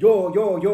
โยโยโย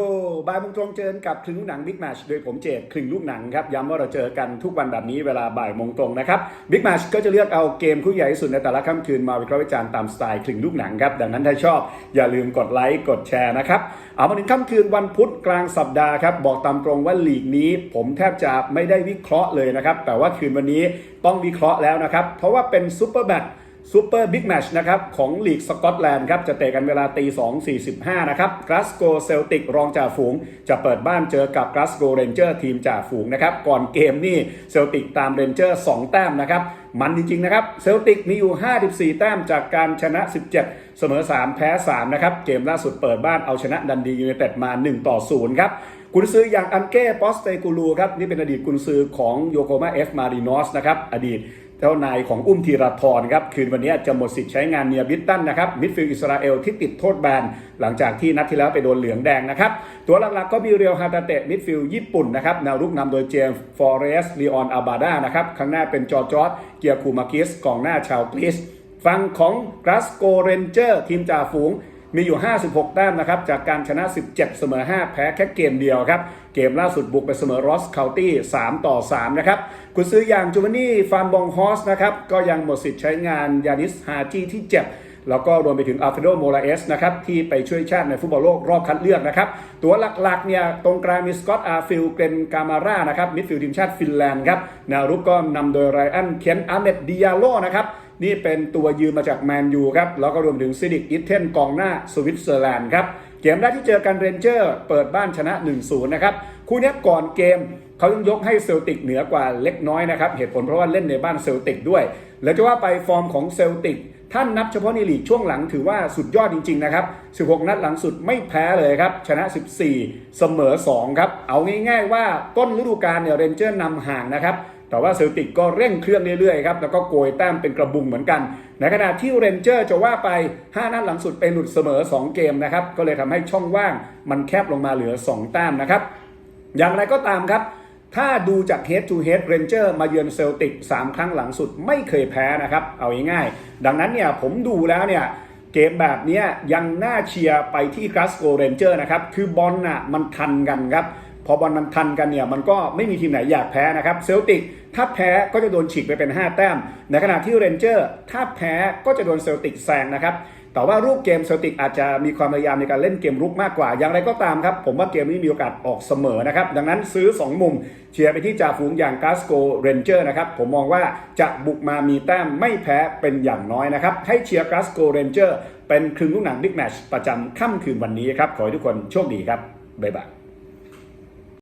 บายโมงตรงเจอกับครึ่งลูกหนังบิ๊กแมชโดยผมเจดครึ่งลูกหนังครับย้ำว่าเราเจอกันทุกวันแบบนี้เวลาบ่ายโมงตรงนะครับบิ๊กแมชก็จะเลือกเอาเกมคู่ใหญ่ที่สุดในแต่ละค่ำคืนมาวิเคราะห์วิจารณ์ตามสไตล์ครึ่งลูกหนังครับดังนั้นถ้าชอบอย่าลืมกดไลค์กดแชร์นะครับเอามาถึงค่ำคืนวันพุธกลางสัปดาห์ครับบอกตามตรงว่าลีกนี้ ผมแทบจะไม่ได้วิเคราะห์เลยนะครับแต่ว่าคืนวันนี้ต้องวิเคราะห์แล้วนะครับเพราะว่าเป็นซูเปอร์แบท ซูเปอร์บิ๊กแมชนะครับของลีกสกอตแลนด์ครับจะเตะกันเวลาตี2 45 นะครับกราสโกเซลติกรองจ่าฝูง จะเปิดบ้านเจอกับกราสโกเรนเจอร์ทีมจ่าฝูงนะครับ ก่อนเกมนี่เซลติกตามเรนเจอร์ 2 แต้มนะครับ มันจริง ๆ นะครับเซลติกมีอยู่ 54 แต้มจากการชนะ 17 เสมอ 3 แพ้ 3 นะครับ เกมล่าสุดเปิดบ้านเอาชนะดันดียูไนเต็ดมา 1 ต่อ 0 ครับกุนซืออย่างอันเก้ ปอสเตกูลูครับ นี่เป็นอดีตกุนซือของโยโกมาเอฟมารินอสนะครับ อดีต จ้านายของอุ้มธีรทรครับคืนวันนี้จะหมดสิทธิ์ใช้งานเนียบิตตันนะครับมิดฟิลด์อิสราเอลที่ติดโทษแบนหลังจากที่นัดที่แล้วไปโดนเหลืองแดงนะครับตัวหลักๆก็มีเรียวฮาตาเตะมิดฟิลด์ญี่ปุ่นนะครับแนวรุกนำโดยเจมส์ฟอเรสลีออนอาบาดานะครับข้างหน้าเป็นจอร์จอร์ดเกียร์คูมากิสกองหน้าชาวกรีซฝั่งของกราสโกเรนเจอร์ทีมจ่าฝูง มีอยู่ 56 แต้มนะครับ จากการชนะ 17 เสมอ 5 แพ้แค่เกมเดียวครับ เกมล่าสุดบุกไปเสมอรอสเคาตี้ 3 ต่อ 3 นะครับ คุณซื้ออย่างจูวานี่ฟานบองฮอสนะครับ ก็ยังหมดสิทธิ์ใช้งานยานิสฮาจีที่เจ็บ แล้วก็รวมไปถึงอัลเฟโดโมราเอสนะครับที่ไปช่วยชาติในฟุตบอลโลกรอบคัดเลือกนะครับ ตัวหลักๆเนี่ยตรงกลางมีสกอตอาร์ฟิลเกรนกามาร่านะครับมิดฟิลด์ทีมชาติฟินแลนด์ครับแนวรุกก็นำโดยไรอันเคนอาร์เมดดิยาโลนะครับนี่เป็นตัวยืมมาจากแมนยูครับแล้วก็รวมถึงซิดิกอิทเทนกองหน้าสวิตเซอร์แลนด์ครับเกมแรกที่เจอกันเรนเจอร์เปิดบ้านชนะ 1-0 นะครับ คู่นี้ก่อนเกมเขายังยกให้เซลติกเหนือกว่าเล็กน้อยนะครับ เหตุผลเพราะว่าเล่นในบ้านเซลติกด้วย แล้วจะว่าไปฟอร์มของเซลติก ท่านนับเฉพาะในลีกช่วงหลังถือว่าสุดยอดจริงๆนะครับ 16 นัดหลังสุดไม่แพ้เลยครับ ชนะ 14 เสมอ 2 ครับ เอาง่ายๆว่าต้นฤดูกาลเนี่ยเรนเจอร์นำห่างนะครับแต่ว่าเซลติกก็เร่งเครื่องเรื่อยๆครับ แล้วก็โกยแต้มเป็นกระบุงเหมือนกัน ในขณะที่เรนเจอร์จะว่าไป 5 นัดหลังสุดเป็นหลุดเสมอ 2 เกมนะครับ ก็เลยทำให้ช่องว่างมันแคบลงมาเหลือ 2 แต้มนะครับ อย่างไรก็ตามครับ ถ้าดูจาก head to head Ranger มาเยือนเซลติก 3 ครั้งหลังสุดไม่เคยแพ้นะครับ เอาง่ายๆดังนั้นเนี่ยผมดูแล้วเนี่ยเกมแบบนี้ยยังน่าเชียร์ไปที่กราสโกเรนเจอร์นะครับ คือบอลน่ะมันทันกันครับ พอบอลมันทันกันเนี่ยมันก็ไม่มีทีมไหนอยากแพ้นะครับเซลติกถ้าแพ้ก็จะโดนฉีกไปเป็น 5 แต้ม ในขณะที่เรนเจอร์ถ้าแพ้ก็จะโดนเซลติกแซงนะครับแต่ว่ารูปเกมเซลติกอาจจะมีความพยายามในการเล่นเกมรุกมากกว่า อย่างไรก็ตามครับ ผมว่าเกมนี้มีโอกาสออกเสมอนะครับ ดังนั้นซื้อ 2 มุมเชียร์ไปที่จ่าฝูงอย่างกาสโกเรนเจอร์นะครับ ผมมองว่าจะบุกมามีแต้มไม่แพ้เป็นอย่างน้อยนะครับ ให้เชียร์กาสโกเรนเจอร์เป็นครึ่งลูกหนังบิ๊กแมชประจำค่ำคืนวันนี้ครับ ขอให้ทุกคนโชคดีครับ บ๊ายบาย